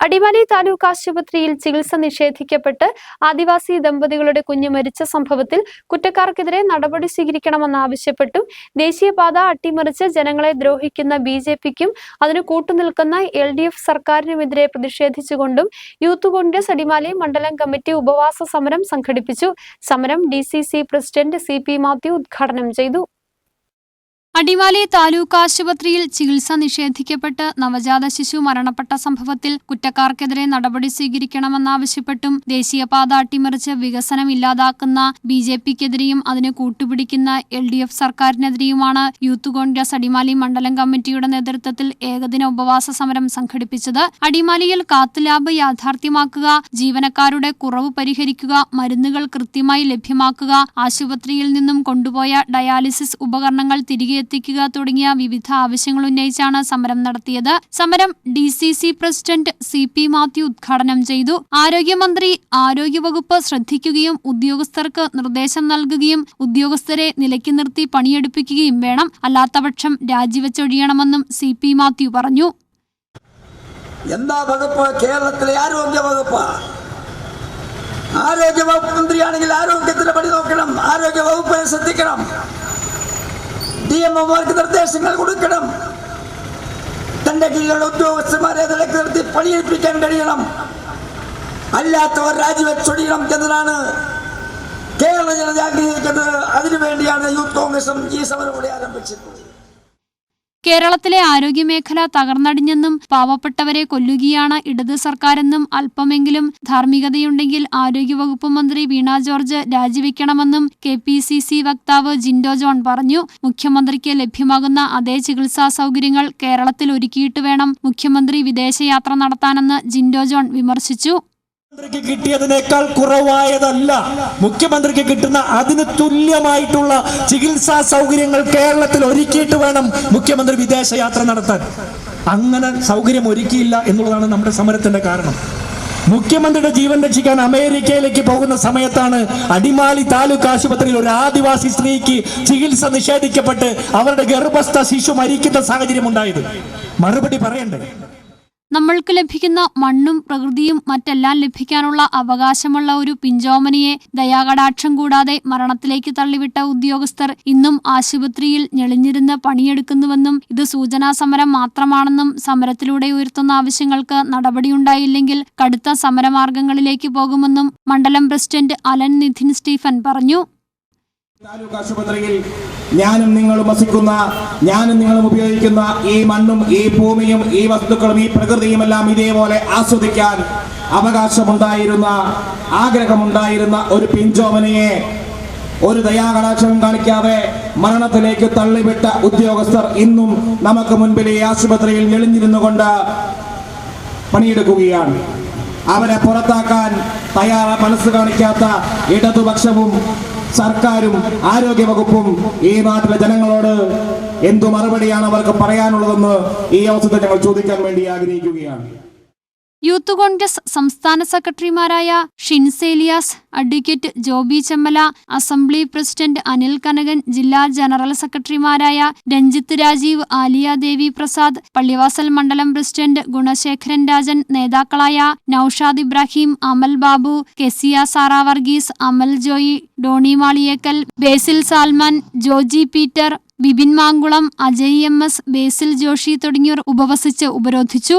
അടിമാലി താലൂക്ക് ആശുപത്രിയിൽ ചികിത്സ നിഷേധിക്കപ്പെട്ട് ആദിവാസി ദമ്പതികളുടെ കുഞ്ഞ് മരിച്ച സംഭവത്തിൽ കുറ്റക്കാർക്കെതിരെ നടപടി സ്വീകരിക്കണമെന്നാവശ്യപ്പെട്ടും ദേശീയപാത അട്ടിമറിച്ച് ജനങ്ങളെ ദ്രോഹിക്കുന്ന ബി ജെ പിക്കും അതിന് കൂട്ടുനിൽക്കുന്ന എൽ ഡി എഫ് സർക്കാരിനുമെതിരെ പ്രതിഷേധിച്ചുകൊണ്ടും യൂത്ത് കോൺഗ്രസ് അടിമാലി മണ്ഡലം കമ്മിറ്റി ഉപവാസ സമരം സംഘടിപ്പിച്ചു. സമരം D C C president C P Mathew ഉദ്ഘാടനം ചെയ്തു. അടിമാലി താലൂക്ക് ആശുപത്രിയിൽ ചികിത്സ നിഷേധിക്കപ്പെട്ട് നവജാത ശിശു മരണപ്പെട്ട സംഭവത്തിൽ കുറ്റക്കാർക്കെതിരെ നടപടി സ്വീകരിക്കണമെന്നാവശ്യപ്പെട്ടും ദേശീയപാത അട്ടിമറിച്ച് വികസനം ഇല്ലാതാക്കുന്ന ബി ജെ പിക്കെതിരെയും അതിന് കൂട്ടുപിടിക്കുന്ന എൽ ഡി എഫ് സർക്കാരിനെതിരെയുമാണ് യൂത്ത് കോൺഗ്രസ് അടിമാലി മണ്ഡലം കമ്മിറ്റിയുടെ നേതൃത്വത്തിൽ ഏകദിന ഉപവാസ സമരം സംഘടിപ്പിച്ചത്. അടിമാലിയിൽ കാത്ത് ലാബ് യാഥാർത്ഥ്യമാക്കുക ജീവനക്കാരുടെ കുറവ് പരിഹരിക്കുക മരുന്നുകൾ കൃത്യമായി ലഭ്യമാക്കുക ആശുപത്രിയിൽ നിന്നും കൊണ്ടുപോയ ഡയാലിസിസ് ഉപകരണങ്ങൾ തിരികെ എത്തിക്കുക തുടങ്ങിയ വിവിധ ആവശ്യങ്ങൾ ഉന്നയിച്ചാണ് സമരം നടത്തിയത്. സമരം D C C president C P Mathew ഉദ്ഘാടനം ചെയ്തു. ആരോഗ്യമന്ത്രി ആരോഗ്യവകുപ്പ് ശ്രദ്ധിക്കുകയും ഉദ്യോഗസ്ഥർക്ക് നിർദ്ദേശം നൽകുകയും ഉദ്യോഗസ്ഥരെ നിലയ്ക്ക് നിർത്തി പണിയെടുപ്പിക്കുകയും വേണം. അല്ലാത്തപക്ഷം രാജിവെച്ചൊഴിയണമെന്നും സി പി മാത്യു പറഞ്ഞു. എന്താ വകുപ്പ്? കേരളത്തിലെ ആരോഗ്യ വകുപ്പ് ആരോഗ്യ വകുപ്പ് മന്ത്രിയാണെങ്കിൽ ആരോഗ്യത്തിന്റെ പണി നോക്കണം. ആരോഗ്യ വകുപ്പിനെ ശ്രദ്ധിക്കണം. ഡി എം ഒമാർക്ക് നിർദ്ദേശങ്ങൾ കൊടുക്കണം. തന്റെ കീഴിലുള്ള ഉദ്യോഗസ്ഥന്മാരെ നിലയ്ക്ക് നിർത്തി പണിയെടുപ്പിക്കാൻ കഴിയണം. അല്ലാത്തവർ രാജിവെച്ചൊടിയണം എന്നതാണ് കേരള ജനത ആഗ്രഹിക്കുന്നത്. അതിനുവേണ്ടിയാണ് യൂത്ത് കോൺഗ്രസും ഈ സമരം കൂടി ആരംഭിച്ചിട്ടുള്ളത് കേരളത്തിലെ ആരോഗ്യമേഖല തകർന്നടിഞ്ഞെന്നും പാവപ്പെട്ടവരെ കൊല്ലുകയാണ് ഇടത് സർക്കാരെന്നും അല്പമെങ്കിലും ധാർമ്മികതയുണ്ടെങ്കിൽ ആരോഗ്യവകുപ്പ് മന്ത്രി വീണ ജോർജ് രാജിവെക്കണമെന്നും കെ പി സി സി വക്താവ് ജിൻഡോ ജോൺ പറഞ്ഞു. മുഖ്യമന്ത്രിക്ക് ലഭ്യമാകുന്ന അതേ ചികിത്സാ സൗകര്യങ്ങൾ കേരളത്തിൽ ഒരുക്കിയിട്ട് വേണം മുഖ്യമന്ത്രി വിദേശയാത്ര നടത്താനെന്ന് ജിൻഡോ ജോൺ വിമർശിച്ചു. മുഖ്യമന്ത്രിക്ക് കിട്ടിയതിനേക്കാൾ കുറവായതല്ല. മുഖ്യമന്ത്രിക്ക് കിട്ടുന്ന അതിന് തുല്യമായിട്ടുള്ള ചികിത്സാ സൗകര്യങ്ങൾ കേരളത്തിൽ ഒരുക്കിയിട്ട് വേണം മുഖ്യമന്ത്രി വിദേശയാത്ര നടത്താൻ. അങ്ങനെ സൗകര്യം ഒരുക്കിയില്ല എന്നുള്ളതാണ് നമ്മുടെ സമരത്തിന്റെ കാരണം. മുഖ്യമന്ത്രിയുടെ ജീവൻ രക്ഷിക്കാൻ അമേരിക്കയിലേക്ക് പോകുന്ന സമയത്താണ് അടിമാലി താലൂക്ക് ആശുപത്രിയിൽ ഒരു ആദിവാസി സ്ത്രീക്ക് ചികിത്സ നിഷേധിക്കപ്പെട്ട് അവരുടെ ഗർഭസ്ഥ ശിശു മരിക്കുന്ന സാഹചര്യം ഉണ്ടായത്. മറുപടി പറയണ്ടേ? നമ്മൾക്ക് ലഭിക്കുന്ന മണ്ണും പ്രകൃതിയും മറ്റെല്ലാം ലഭിക്കാനുള്ള അവകാശമുള്ള ഒരു പിഞ്ചോമനിയെ ദയാകടാക്ഷം കൂടാതെ മരണത്തിലേക്ക് തള്ളിവിട്ട ഉദ്യോഗസ്ഥർ ഇന്നും ആശുപത്രിയിൽ ഞെളിഞ്ഞിരുന്ന് പണിയെടുക്കുന്നുവെന്നും ഇത് സൂചനാ സമരം മാത്രമാണെന്നും സമരത്തിലൂടെ ഉയർത്തുന്ന ആവശ്യങ്ങൾക്ക് നടപടിയുണ്ടായില്ലെങ്കിൽ കടുത്ത സമരമാർഗങ്ങളിലേക്ക് പോകുമെന്നും മണ്ഡലം പ്രസിഡന്റ് അലൻ നിധിൻ സ്റ്റീഫൻ പറഞ്ഞു. താലൂക്ക് ആശുപത്രിയിൽ ഞാനും നിങ്ങളും വസിക്കുന്ന ഞാനും നിങ്ങളും ഉപയോഗിക്കുന്ന ഈ മണ്ണും ഈ ഭൂമിയും ഈ വസ്തുക്കളും ഈ പ്രകൃതിയും എല്ലാം ഇതേപോലെ ആസ്വദിക്കാൻ അവകാശമുണ്ടായിരുന്ന ആഗ്രഹമുണ്ടായിരുന്ന ഒരു പിഞ്ചോമനയെ ഒരു ദയാകടാക്ഷവും കാണിക്കാതെ മരണത്തിലേക്ക് തള്ളിവിട്ട ഉദ്യോഗസ്ഥർ ഇന്നും നമുക്ക് മുൻപിൽ ഈ ആശുപത്രിയിൽ ഞെളിഞ്ഞിരുന്നു കൊണ്ട് പണിയെടുക്കുകയാണ്. അവരെ പുറത്താക്കാൻ തയ്യാറ മനസ്സ് കാണിക്കാത്ത ഇടതുപക്ഷവും സർക്കാരും ആരോഗ്യവകുപ്പും ഈ നാട്ടിലെ ജനങ്ങളോട് എന്തു മറുപടിയാണ് അവർക്ക് പറയാനുള്ളതെന്ന് ഈ അവസരത്തിൽ ഞങ്ങൾ ചോദിക്കാൻ വേണ്ടി ആഗ്രഹിക്കുകയാണ്. യൂത്ത് കോൺഗ്രസ് സംസ്ഥാന സെക്രട്ടറിമാരായ Shince Elias advocate Jobi Chemmala assembly president Anil Kanakan ജില്ലാ ജനറൽ സെക്രട്ടറിമാരായ രഞ്ജിത്ത് രാജീവ് ആലിയ ദേവി പ്രസാദ് പള്ളിവാസൽ മണ്ഡലം പ്രസിഡന്റ് ഗുണശേഖരൻ രാജൻ നേതാക്കളായ നൌഷാദ് ഇബ്രാഹിം അമൽ ബാബു കെസിയ സാറ വർഗീസ് അമൽ ജോയി ഡോണി മാളിയേക്കൽ ബേസിൽ സാൽമാൻ ജോജി പീറ്റർ ബിബിൻ മാങ്കുളം അജയ് എം എസ് ബേസിൽ ജോഷി തുടങ്ങിയവർ ഉപവസിച്ച് ഉപരോധിച്ചു.